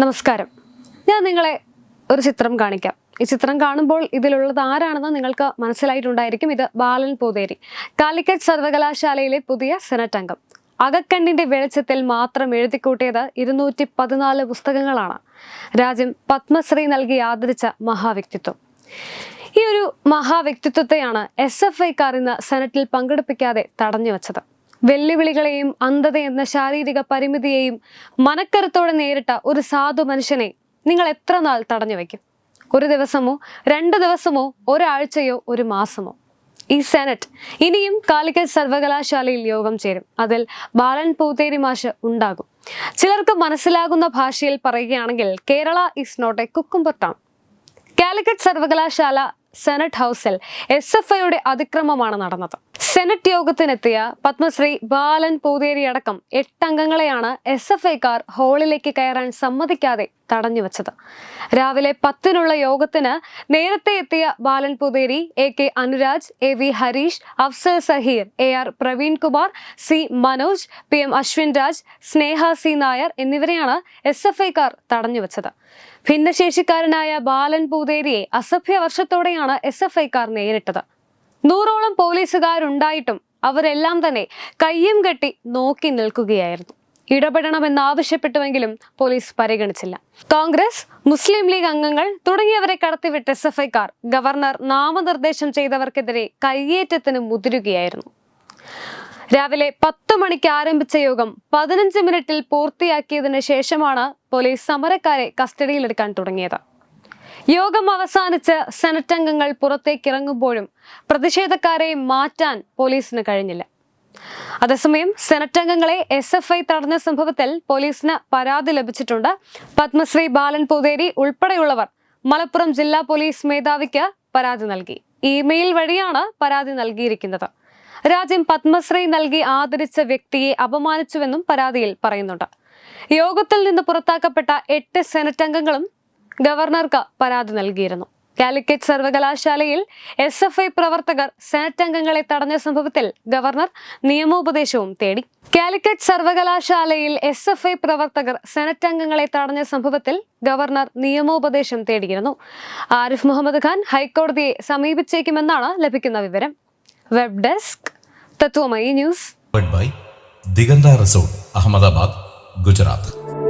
നമസ്കാരം. ഞാൻ നിങ്ങളെ ഒരു ചിത്രം കാണിക്കാം. ഈ ചിത്രം കാണുമ്പോൾ ഇതിലുള്ളത് ആരാണെന്ന് നിങ്ങൾക്ക് മനസ്സിലായിട്ടുണ്ടായിരിക്കും. ഇത് ബാലൻ പൂതേരി കാലിക്കറ്റ് സർവകലാശാലയിലെ പുതിയ സെനറ്റ് അംഗം. അകക്കണ്ണിന്റെ വെളിച്ചത്തിൽ മാത്രം എഴുതിക്കൂട്ടിയത് ഇരുന്നൂറ്റി പതിനാല് പുസ്തകങ്ങളാണ്. രാജ്യം പത്മശ്രീ നൽകി ആദരിച്ച മഹാവ്യക്തിത്വം. ഈ ഒരു മഹാവ്യക്തിത്വത്തെയാണ് എസ് എഫ് ഐക്കാർ ഇന്ന് സെനറ്റിൽ പങ്കെടുപ്പിക്കാതെ തടഞ്ഞു വച്ചത് വെല്ലുവിളികളെയും അന്ധത എന്ന ശാരീരിക പരിമിതിയെയും മനക്കരുത്തോടെ നേരിട്ട ഒരു സാധു മനുഷ്യനെ നിങ്ങൾ എത്ര നാൾ തടഞ്ഞു വയ്ക്കും? ഒരു ദിവസമോ രണ്ട് ദിവസമോ ഒരാഴ്ചയോ ഒരു മാസമോ? ഈ സെനറ്റ് ഇനിയും കാലിക്കറ്റ് സർവകലാശാലയിൽ യോഗം ചേരും. അതിൽ ബാലൻ പൂതേരി മാഷ് ഉണ്ടാകും. ചിലർക്ക് മനസ്സിലാകുന്ന ഭാഷയിൽ പറയുകയാണെങ്കിൽ Kerala is not a cucumber town Calicut സർവകലാശാല സെനറ്റ് ഹൗസിൽ എസ് എഫ് ഐയുടെ അതിക്രമമാണ് നടന്നത്. സെനറ്റ് യോഗത്തിനെത്തിയ പത്മശ്രീ ബാലൻ പൂതേരി അടക്കം എട്ടംഗങ്ങളെയാണ് എസ് എഫ് ഐക്കാർ ഹാളിലേക്ക് കയറാൻ സമ്മതിക്കാതെ തടഞ്ഞു തടഞ്ഞുവച്ചത്. രാവിലെ പത്തിനുള്ള യോഗത്തിന് നേരത്തെ എത്തിയ Balan Poothery A K Anuraj A V Harish Afsal Saheer A R Praveen Kumar C Manoj P M Ashwin Raj Sneha C Nair എന്നിവരെയാണ് എസ് എഫ് ഐക്കാർ തടഞ്ഞുവച്ചത്. ഭിന്നശേഷിക്കാരനായ ബാലൻ പൂതേരിയെ അസഭ്യ വർഷത്തോടെയാണ് എസ് എഫ് ഐക്കാർ നേരിട്ടത്. നൂറോളം പോലീസുകാരുണ്ടായിട്ടും അവരെല്ലാം തന്നെ കയ്യും കെട്ടി നോക്കി നിൽക്കുകയായിരുന്നു. ഇടപെടണമെന്നാവശ്യപ്പെട്ടുവെങ്കിലും പോലീസ് പരിഗണിച്ചില്ല. കോൺഗ്രസ് മുസ്ലിം ലീഗ് അംഗങ്ങൾ തുടങ്ങിയവരെ കടത്തിവിട്ട എസ് എഫ് ഐക്കാർ ഗവർണർ നാമനിർദ്ദേശം ചെയ്തവർക്കെതിരെ കയ്യേറ്റത്തിന് മുതിരുകയായിരുന്നു. രാവിലെ പത്ത് മണിക്ക് ആരംഭിച്ച യോഗം പതിനഞ്ച് മിനിറ്റിൽ പൂർത്തിയാക്കിയതിനു ശേഷമാണ് പോലീസ് സമരക്കാരെ കസ്റ്റഡിയിലെടുക്കാൻ തുടങ്ങിയത്. യോഗം അവസാനിച്ച് സെനറ്റ് അംഗങ്ങൾ പുറത്തേക്ക് ഇറങ്ങുമ്പോഴും പ്രതിഷേധക്കാരെ മാറ്റാൻ പോലീസിന് കഴിഞ്ഞില്ല. അതേസമയം സെനറ്റ് അംഗങ്ങളെ എസ് എഫ് ഐ തടഞ്ഞ സംഭവത്തിൽ പോലീസിന് പരാതി ലഭിച്ചിട്ടുണ്ട്. പത്മശ്രീ ബാലൻ പൂതേരി ഉൾപ്പെടെയുള്ളവർ മലപ്പുറം ജില്ലാ പോലീസ് മേധാവിക്ക് പരാതി നൽകി. ഇമെയിൽ വഴിയാണ് പരാതി നൽകിയിരിക്കുന്നത്. രാജ്യം പത്മശ്രീ നൽകി ആദരിച്ച വ്യക്തിയെ അപമാനിച്ചുവെന്നും പരാതിയിൽ പറയുന്നുണ്ട്. യോഗത്തിൽ നിന്ന് പുറത്താക്കപ്പെട്ട എട്ട് സെനറ്റ് അംഗങ്ങളും ഗവർണർക്ക് പരാതി നൽകിയിരുന്നു. കാലിക്കറ്റ് സർവകലാശാലയിൽ എസ് എഫ് ഐ പ്രവർത്തകർ സെനറ്റ് അംഗങ്ങളെ തടഞ്ഞ സംഭവത്തിൽ ഗവർണർ നിയമോപദേശവും തേടി. കാലിക്കറ്റ് സർവകലാശാലയിൽ എസ് എഫ് ഐ പ്രവർത്തകർ സെനറ്റ് അംഗങ്ങളെ തടഞ്ഞ സംഭവത്തിൽ ഗവർണർ നിയമോപദേശം തേടിയിരുന്നു. ആരിഫ് മുഹമ്മദ് ഖാൻ ഹൈക്കോടതിയെ സമീപിച്ചേക്കുമെന്നാണ് ലഭിക്കുന്ന വിവരം. Web desk Tatwamayi news. Diganta resort Ahmedabad Gujarat.